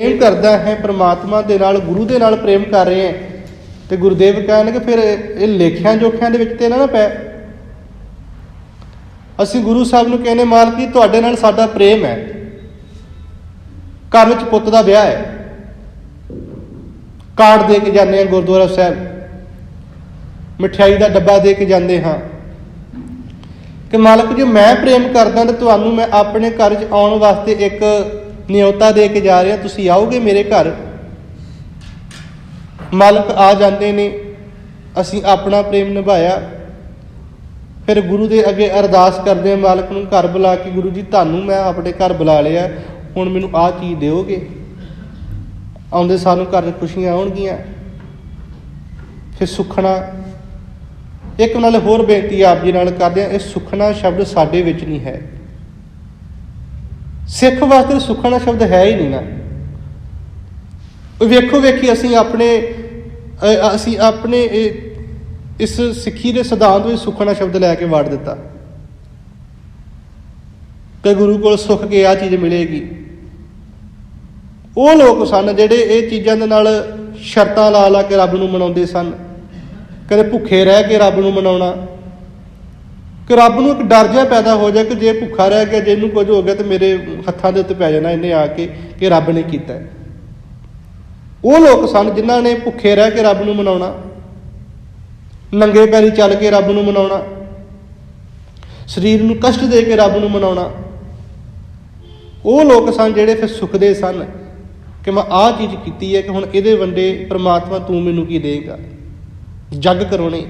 ਪ੍ਰੇਮ ਕਰਦਾ ਹੈ, ਪ੍ਰਮਾਤਮਾ ਦੇ ਨਾਲ, ਗੁਰੂ ਦੇ ਨਾਲ ਪ੍ਰੇਮ ਕਰ ਰਹੇ ਹੈ। ਤੇ ਗੁਰਦੇਵ ਕਹਿਣਗੇ, ਫਿਰ ਇਹ ਲੇਖਿਆਂ ਜੋਖਿਆਂ ਦੇ ਵਿੱਚ ਤੇ ਨਾ ਨਾ ਪੈ ਅਸੀਂ ਗੁਰੂ ਸਾਹਿਬ ਨੂੰ ਕਹਿੰਦੇ, ਮਾਲਕੀ, ਤੁਹਾਡੇ ਨਾਲ ਸਾਡਾ ਪ੍ਰੇਮ ਹੈ। ਘਰ ਵਿੱਚ ਪੁੱਤ ਦਾ ਵਿਆਹ ਹੈ। ਕਾਰਡ ਦੇ ਕੇ ਜਾਂਦੇ ਹਾਂ ਗੁਰਦੁਆਰਾ ਸਾਹਿਬ। ਮਠਿਆਈ ਦਾ ਡੱਬਾ ਦੇ ਕੇ ਜਾਂਦੇ ਹਾਂ। ਕਿ ਮਾਲਕ, ਜੀ ਮੈਂ ਪ੍ਰੇਮ ਕਰਦਾ, ਤੇ ਤੁਹਾਨੂੰ ਮੈਂ ਆਪਣੇ ਘਰ 'ਚ ਆਉਣ ਵਾਸਤੇ ਇੱਕ ਨਿਯੋਤਾ ਦੇ ਕੇ ਜਾ ਰਿਹਾ ਤੁਸੀਂ ਆਓਗੇ ਮੇਰੇ ਘਰ? ਮਾਲਕ ਆ ਜਾਂਦੇ ਨੇ, ਅਸੀਂ ਆਪਣਾ ਪ੍ਰੇਮ ਨਿਭਾਇਆ। ਫਿਰ ਗੁਰੂ ਦੇ ਅੱਗੇ ਅਰਦਾਸ ਕਰਦੇ ਹਾਂ ਮਾਲਕ ਨੂੰ ਘਰ ਬੁਲਾ ਕੇ, ਗੁਰੂ ਜੀ, ਤੁਹਾਨੂੰ ਮੈਂ ਆਪਣੇ ਘਰ ਬੁਲਾ ਲਿਆ, ਹੁਣ ਮੈਨੂੰ ਆਹ ਚੀਜ਼ ਦਿਓਗੇ? ਆਉਂਦੇ ਸਾਨੂੰ ਘਰ ਖੁਸ਼ੀਆਂ ਆਉਣਗੀਆਂ। ਫਿਰ ਸੁਖਣਾ, ਇੱਕ ਨਾਲ ਹੋਰ ਬੇਨਤੀ ਆਪ ਜੀ ਨਾਲ ਕਰਦੇ ਆ, ਇਹ ਸੁਖਣਾ ਸ਼ਬਦ ਸਾਡੇ ਵਿੱਚ ਨਹੀਂ ਹੈ। ਸਿੱਖ ਵਾਸਤੇ ਸੁਖਣਾ ਸ਼ਬਦ ਹੈ ਹੀ ਨਹੀਂ ਨਾ। ਵੇਖੋ ਵੇਖੀ ਅਸੀਂ ਆਪਣੇ ਅਸੀਂ ਆਪਣੇ ਇਸ ਸਿੱਖੀ ਦੇ ਸਿਧਾਂਤ ਵਿੱਚ ਸੁਖਣਾ ਸ਼ਬਦ ਲੈ ਕੇ ਵਾੜ ਦਿੱਤਾ। ਕਿ ਗੁਰੂ ਕੋਲ ਸੁੱਖ ਕੇ ਆ ਚੀਜ਼ ਮਿਲੇਗੀ। ਉਹ ਲੋਕ ਸਨ ਜਿਹੜੇ ਇਹ ਚੀਜ਼ਾਂ ਦੇ ਨਾਲ ਸ਼ਰਤਾਂ ਲਾ ਲਾ ਕੇ ਰੱਬ ਨੂੰ ਮਨਾਉਂਦੇ ਸਨ। ਕਦੇ ਭੁੱਖੇ ਰਹਿ ਕੇ ਰੱਬ ਨੂੰ ਮਨਾਉਣਾ। ਕਿ ਰੱਬ ਨੂੰ ਇੱਕ ਡਰ ਜਿਹਾ ਪੈਦਾ ਹੋ ਜਾਏ ਕਿ ਜੇ ਭੁੱਖਾ ਰਹਿ ਗਿਆ, ਜੇ ਇਹਨੂੰ ਕੁਝ ਹੋ ਗਿਆ ਤੇ ਮੇਰੇ ਹੱਥਾਂ ਦੇ ਉੱਤੇ ਪੈ ਜਾਣਾ, ਇਹਨੇ ਆ ਕੇ ਕਿ ਰੱਬ ਨੇ ਕੀਤਾ ਉਹ ਲੋਕ ਸਨ ਜਿਨ੍ਹਾਂ ਨੇ ਭੁੱਖੇ ਰਹਿ ਕੇ ਰੱਬ ਨੂੰ ਮਨਾਉਣਾ, ਨੰਗੇ ਪੈਰੀ ਚੱਲ ਕੇ ਰੱਬ ਨੂੰ ਮਨਾਉਣਾ, ਸਰੀਰ ਨੂੰ ਕਸ਼ਟ ਦੇ ਕੇ ਰੱਬ ਨੂੰ ਮਨਾਉਣਾ। ਉਹ ਲੋਕ ਸਨ ਜਿਹੜੇ ਫਿਰ ਸੁਖਦੇ ਸਨ ਕਿ ਮੈਂ ਆਹ ਚੀਜ਼ ਕੀਤੀ ਹੈ ਕਿ ਹੁਣ ਇਹਦੇ ਵੰਡੇ ਪ੍ਰਮਾਤਮਾ ਤੂੰ ਮੈਨੂੰ ਕੀ ਦੇਗਾ ਜੱਗ ਕਰਾਉਣੇ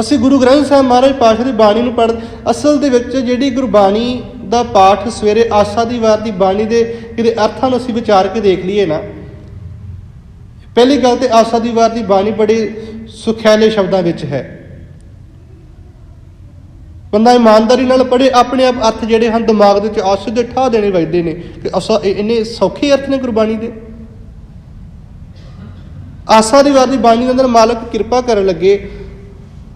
ਅਸੀਂ ਗੁਰੂ ਗ੍ਰੰਥ ਸਾਹਿਬ ਮਹਾਰਾਜ ਪਾਤਸ਼ਾਹ ਦੀ ਬਾਣੀ ਨੂੰ ਪੜ੍ਹ ਅਸਲ ਦੇ ਵਿੱਚ ਜਿਹੜੀ ਗੁਰਬਾਣੀ ਦਾ ਪਾਠ ਸਵੇਰੇ ਆਸਾ ਦੀ ਵਾਰ ਦੀ ਬਾਣੀ ਦੇ ਕਿਤੇ ਅਰਥਾਂ ਨੂੰ ਅਸੀਂ ਵਿਚਾਰ ਕੇ ਦੇਖ ਲਈਏ ਨਾ, ਪਹਿਲੀ ਗੱਲ ਤੇ ਆਸਾ ਦੀ ਵਾਰ ਦੀ ਬਾਣੀ ਬੜੇ ਸੁਖਿਆਲੇ ਸ਼ਬਦਾਂ ਵਿੱਚ ਹੈ। ਬੰਦਾ ਇਮਾਨਦਾਰੀ ਨਾਲ ਪੜ੍ਹੇ, ਆਪਣੇ ਆਪ ਅਰਥ ਜਿਹੜੇ ਹਨ ਦਿਮਾਗ ਦੇ ਵਿੱਚ ਆਸੇ ਦੇ ਠਾ ਦੇਣੇ ਵੱਜਦੇ ਨੇ ਕਿ ਅਸਾ ਇਹ- ਸੌਖੇ ਅਰਥ ਨੇ ਗੁਰਬਾਣੀ ਦੇ। ਆਸਾ ਦੀ ਵਾਰ ਦੀ ਬਾਣੀ ਦੇ ਅੰਦਰ ਮਾਲਕ ਕਿਰਪਾ ਕਰਨ ਲੱਗੇ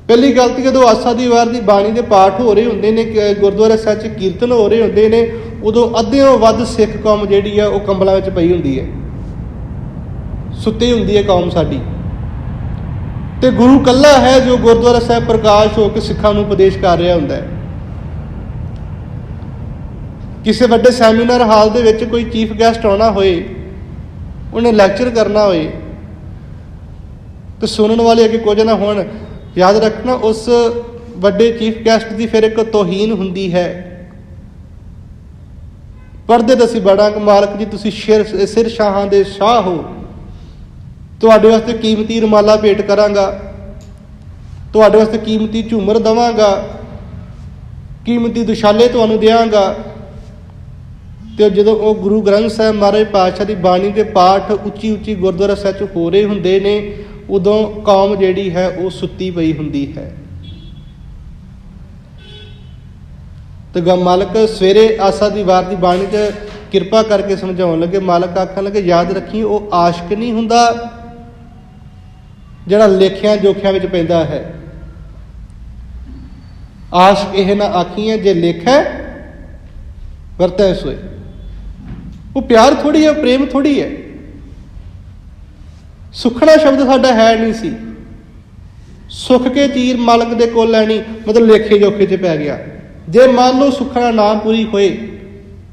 ਪਹਿਲੀ ਗੱਲ ਤੇ ਜਦੋਂ ਆਸਾ ਦੀ ਵਾਰ ਦੀ ਬਾਣੀ ਦੇ ਪਾਠ ਹੋ ਰਹੇ ਹੁੰਦੇ ਨੇ ਗੁਰਦੁਆਰਾ ਸਾਹਿਬ 'ਚ ਕੀਰਤਨ ਹੋ ਰਹੇ ਹੁੰਦੇ ਨੇ, ਉਦੋਂ ਅੱਧਿਓਂ ਵੱਧ ਸਿੱਖ ਕੌਮ ਜਿਹੜੀ ਆ, ਉਹ ਕੰਬਲਾਂ ਵਿੱਚ ਪਈ ਹੁੰਦੀ ਹੈ। ਸੁੱਤੀ ਹੁੰਦੀ ਹੈ ਕੌਮ ਸਾਡੀ। ਤੇ ਗੁਰੂ ਕੱਲਾ ਹੈ ਜੋ ਗੁਰਦੁਆਰਾ ਸਾਹਿਬ ਪ੍ਰਕਾਸ਼ ਹੋ ਕੇ ਸਿੱਖਾਂ ਨੂੰ ਉਪਦੇਸ਼ ਕਰ ਰਿਹਾ ਹੁੰਦਾ ਹੈ। ਕਿਸੇ ਵੱਡੇ ਸੈਮੀਨਾਰ ਹਾਲ ਦੇ ਵਿੱਚ ਕੋਈ ਚੀਫ ਗੈਸਟ ਆਉਣਾ ਹੋਏ, ਉਹਨੇ ਲੈਕਚਰ ਕਰਨਾ ਹੋਏ, ਤੇ ਸੁਣਨ ਵਾਲੇ ਅੱਗੇ ਕੁਝ ਨਾ ਹੋਣ ਯਾਦ ਰੱਖਣਾ, ਉਸ ਵੱਡੇ ਚੀਫ ਗੈਸਟ ਦੀ ਫਿਰ ਇੱਕ ਤੋਹੀਨ ਹੁੰਦੀ ਹੈ। ਪੜਦੇ ਦਸੀ ਬੜਾ ਮਾਲਕ ਜੀ, ਤੁਸੀਂ ਸਿਰ ਸਿਰ ਸ਼ਾਹਾਂ ਦੇ ਸ਼ਾਹ ਹੋ। ਤੁਹਾਡੇ ਵਾਸਤੇ ਕੀਮਤੀ ਰੁਮਾਲਾ ਭੇਟ ਕਰਾਂਗਾ। ਤੁਹਾਡੇ ਵਾਸਤੇ ਕੀਮਤੀ ਝੂਮਰ ਦਵਾਂਗਾ। ਕੀਮਤੀ ਦੁਸ਼ਾਲੇ ਤੁਹਾਨੂੰ ਦੇਵਾਂਗਾ ਤੇ ਜਦੋਂ ਉਹ ਗੁਰੂ ਗ੍ਰੰਥ ਸਾਹਿਬ ਮਹਾਰਾਜ ਪਾਤਸ਼ਾਹ ਦੀ ਬਾਣੀ ਦੇ ਪਾਠ ਉੱਚੀ ਉੱਚੀ ਗੁਰਦੁਆਰਾ ਸਾਹਿਬ 'ਚ ਹੋ ਰਹੇ ਹੁੰਦੇ ਨੇ ਉਦੋਂ ਕੌਮ ਜਿਹੜੀ ਹੈ ਉਹ ਸੁੱਤੀ ਪਈ ਹੁੰਦੀ ਹੈ। ਤੇ ਗਾ ਮਾਲਕ ਸਵੇਰੇ ਆਸਾ ਦੀ ਵਾਰ ਦੀ ਬਾਣੀ 'ਚ ਕਿਰਪਾ ਕਰਕੇ ਸਮਝਾਉਣ ਲੱਗੇ। ਮਾਲਕ ਆਖਣ ਲੱਗੇ, ਯਾਦ ਰੱਖੀ, ਉਹ ਆਸ਼ਕ ਨਹੀਂ ਹੁੰਦਾ ਜਿਹੜਾ ਲੇਖਿਆਂ, ਜੋਖਿਆਂ ਵਿੱਚ ਪੈਂਦਾ ਹੈ। ਆਸ਼ਕ ਇਹ ਨਾ ਆਖੀਏ ਜੇ ਲੇਖੈ, ਵਰਤੈ ਸੋਏ। ਉਹ ਪਿਆਰ ਥੋੜੀ ਹੈ ਪ੍ਰੇਮ ਥੋੜੀ ਹੈ। ਸੁਖਣਾ ਸ਼ਬਦ ਸਾਡਾ ਹੈ ਨਹੀਂ ਸੀ। ਸੁਖ ਕੇ ਚੀਰ ਮਾਲਕ ਦੇ ਕੋਲ ਲੈਣੀ ਮਤਲਬ ਲੇਖੇ ਜੋਖੇ 'ਚ ਪੈ ਗਿਆ। ਜੇ ਮੰਨ ਲਓ ਸੁਖਣਾ ਨਾ ਪੂਰੀ ਹੋਏ,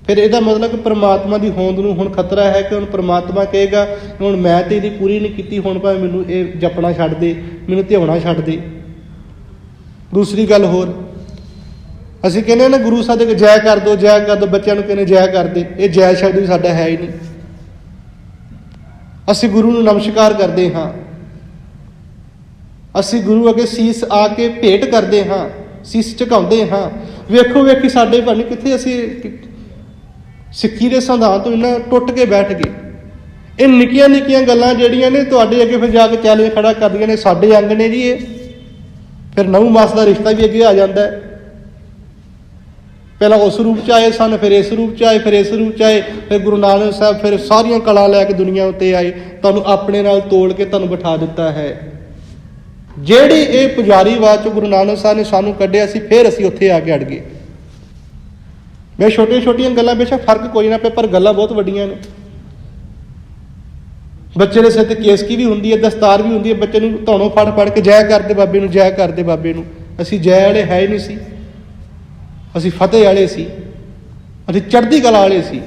ਫਿਰ ਇਹਦਾ ਮਤਲਬ ਕਿ ਪ੍ਰਮਾਤਮਾ ਦੀ ਹੋਂਦ ਨੂੰ ਹੁਣ ਖਤਰਾ ਹੈ ਕਿ ਹੁਣ ਪ੍ਰਮਾਤਮਾ ਕਹੇਗਾ ਹੁਣ ਮੈਂ ਤੇ ਇਹਦੀ ਪੂਰੀ ਨਹੀਂ ਕੀਤੀ, ਹੁਣ ਭਾਵੇਂ ਮੈਨੂੰ ਇਹ ਜਪਣਾ ਛੱਡ ਦੇ, ਮੈਨੂੰ ਧਿਆਉਣਾ ਛੱਡ ਦੇ। ਦੂਸਰੀ ਗੱਲ ਹੋਰ, ਅਸੀਂ ਕਹਿੰਦੇ ਨਾ ਗੁਰੂ ਸਾਹਿਬ ਦੇ ਜੈ ਕਰ ਦੋ, ਜੈ ਕਰ ਦੋ, ਬੱਚਿਆਂ ਨੂੰ ਕਹਿੰਦੇ ਜੈ ਕਰ ਦੇ, ਇਹ ਜੈ ਸ਼ਬਦ ਵੀ ਸਾਡਾ ਹੈ ਹੀ ਨਹੀਂ। ਅਸੀਂ ਗੁਰੂ ਨੂੰ ਨਮਸਕਾਰ ਕਰਦੇ ਹਾਂ। ਅਸੀਂ ਗੁਰੂ ਅੱਗੇ ਸੀਸ ਆ ਕੇ ਭੇਟ ਕਰਦੇ ਹਾਂ, ਸੀਸ ਝੁਕਾਉਂਦੇ ਹਾਂ। ਵੇਖੋ ਵੇਖੀ ਸਾਡੇ ਭਾਣੀ ਕਿੱਥੇ ਅਸੀਂ ਸਿੱਖੀ ਦੇ ਸੰਵਿਧਾਨ ਤੋਂ ਇਹਨਾਂ ਟੁੱਟ ਕੇ ਬੈਠ ਗਏ। ਇਹ ਨਿੱਕੀਆਂ ਨਿੱਕੀਆਂ ਗੱਲਾਂ ਜਿਹੜੀਆਂ ਨੇ ਤੁਹਾਡੇ ਅੱਗੇ ਫਿਰ ਜਾ ਕੇ ਚੈਲੰਜ ਖੜਾ ਕਰਦੀਆਂ ਨੇ, ਸਾਡੇ ਅੰਗ ਨੇ ਜੀ ਇਹ। ਫਿਰ ਨੌ ਮਾਸ ਦਾ ਰਿਸ਼ਤਾ ਵੀ ਅੱਗੇ ਆ ਜਾਂਦਾ ਹੈ। ਪਹਿਲਾਂ ਉਸ ਰੂਪ ਚ ਆਏ ਸਨ, ਫਿਰ ਇਸ ਰੂਪ ਚ ਆਏ, ਫਿਰ ਇਸ ਰੂਪ ਚ ਆਏ, ਫਿਰ ਗੁਰੂ ਨਾਨਕ ਸਾਹਿਬ ਫਿਰ ਸਾਰੀਆਂ ਕਲਾ ਲੈ ਕੇ ਦੁਨੀਆ ਉੱਤੇ ਆਏ, ਤੁਹਾਨੂੰ ਆਪਣੇ ਨਾਲ ਤੋੜ ਕੇ ਤੁਹਾਨੂੰ ਬਿਠਾ ਦਿੱਤਾ ਹੈ। ਜਿਹੜੀ ਇਹ ਪੁਜਾਰੀ ਪੁਜਾਰੀਵਾਦ ਚ ਗੁਰੂ ਨਾਨਕ ਸਾਹਿਬ ਨੇ ਸਾਨੂੰ ਕੱਢਿਆ ਸੀ, ਫਿਰ ਅਸੀਂ ਉੱਥੇ ਆ ਕੇ ਅੜ ਗਏ। ਮੈਂ ਛੋਟੀਆਂ ਛੋਟੀਆਂ ਗੱਲਾਂ, ਬੇਸ਼ੱਕ ਫ਼ਰਕ ਕੋਈ ਨਾ ਪਏ ਪਰ ਗੱਲਾਂ ਬਹੁਤ ਵੱਡੀਆਂ ਨੇ। ਬੱਚੇ ਦੇ ਸਿਰ ਤੇ ਕੇਸਕੀ ਵੀ ਹੁੰਦੀ ਹੈ, ਦਸਤਾਰ ਵੀ ਹੁੰਦੀ ਹੈ, ਬੱਚੇ ਨੂੰ ਧੌਣੋਂ ਫੜ ਫੜ ਕੇ ਜੈ ਕਰਦੇ ਬਾਬੇ ਨੂੰ, ਜੈ ਕਰਦੇ ਬਾਬੇ ਨੂੰ। ਅਸੀਂ ਜੈ ਵਾਲੇ ਹੈ ਹੀ ਨਹੀਂ ਸੀ। ਅਸੀਂ ਫਤਿਹ ਵਾਲੇ ਸੀ ਅਸੀਂ ਚੜ੍ਹਦੀ ਕਲਾ ਵਾਲੇ ਸੀ।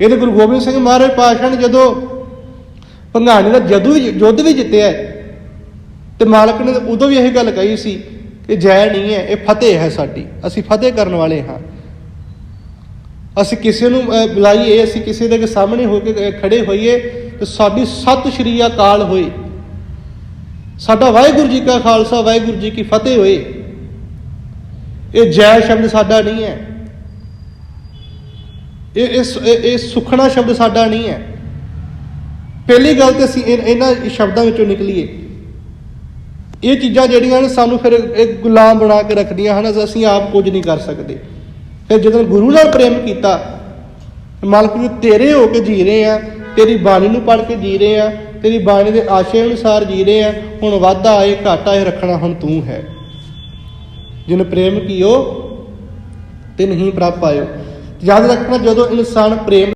ਇਹਦੇ ਗੁਰੂ ਗੋਬਿੰਦ ਸਿੰਘ ਮਹਾਰਾਜ ਪਾਤਸ਼ਾਹ ਨੇ ਜਦੋਂ ਭੰਗਾਣੀ ਦਾ ਜਦੋਂ ਵੀ ਯੁੱਧ ਵੀ ਜਿੱਤਿਆ ਹੈ, ਤੇ ਮਾਲਕ ਨੇ ਉਦੋਂ ਵੀ ਇਹ ਗੱਲ ਕਹੀ ਸੀ ਕਿ ਜੈ ਨਹੀਂ ਹੈ ਇਹ ਫਤਿਹ ਹੈ ਸਾਡੀ ਅਸੀਂ ਫਤਿਹ ਕਰਨ ਵਾਲੇ ਹਾਂ। ਅਸੀਂ ਕਿਸੇ ਨੂੰ ਬੁਲਾਈਏ ਅਸੀਂ ਕਿਸੇ ਦੇ ਸਾਹਮਣੇ ਹੋ ਕੇ ਖੜੇ ਹੋਈਏ ਤੇ ਸਾਡੀ ਸਤਿ ਸ਼੍ਰੀ ਅਕਾਲ ਹੋਏ। ਸਾਡਾ ਵਾਹਿਗੁਰੂ ਜੀ ਕਾ ਖਾਲਸਾ, ਵਾਹਿਗੁਰੂ ਜੀ ਕੀ ਫਤਿਹ ਹੋਏ। ਇਹ ਜੈ ਸ਼ਬਦ ਸਾਡਾ ਨਹੀਂ ਹੈ। ਇਹ ਇਸ, ਇਹ ਇਹ ਸੁਖਣਾ ਸ਼ਬਦ ਸਾਡਾ ਨਹੀਂ ਹੈ। ਪਹਿਲੀ ਗੱਲ ਤੇ ਅਸੀਂ ਇਨ- ਇਹਨਾਂ ਸ਼ਬਦਾਂ ਵਿੱਚੋਂ ਨਿਕਲੀਏ। ਇਹ ਚੀਜ਼ਾਂ ਜਿਹੜੀਆਂ ਨੇ ਸਾਨੂੰ ਫਿਰ ਇੱਕ ਗੁਲਾਮ ਬਣਾ ਕੇ ਰੱਖਦੀਆਂ ਹਨ, ਅਸੀਂ ਆਪ ਕੁਝ ਨਹੀਂ ਕਰ ਸਕਦੇ। ਫਿਰ ਜਦੋਂ ਗੁਰੂ ਨਾਲ ਪ੍ਰੇਮ ਕੀਤਾ, ਮਾਲਕ ਜੀ ਤੇਰੇ ਹੋ ਕੇ ਜੀ ਰਹੇ ਆ, ਤੇਰੀ ਬਾਣੀ ਨੂੰ ਪੜ੍ਹ ਕੇ ਜੀ ਰਹੇ ਆ ਤੇਰੀ ਬਾਣੀ ਦੇ ਆਸ਼ੇ ਅਨੁਸਾਰ ਜੀ ਰਹੇ ਆ, ਹੁਣ ਵਾਧਾ ਆਏ ਘਾਟਾ ਆਏ ਰੱਖਣਾ ਹੁਣ ਤੂੰ ਹੈ। ਜਿਨ ਪ੍ਰੇਮ ਕੀਓ ਤੇ ਨਹੀਂ ਪ੍ਰਭ ਪਾਇਓ। ਯਾਦ ਰੱਖਣਾ ਜਦੋਂ ਇਨਸਾਨ ਪ੍ਰੇਮ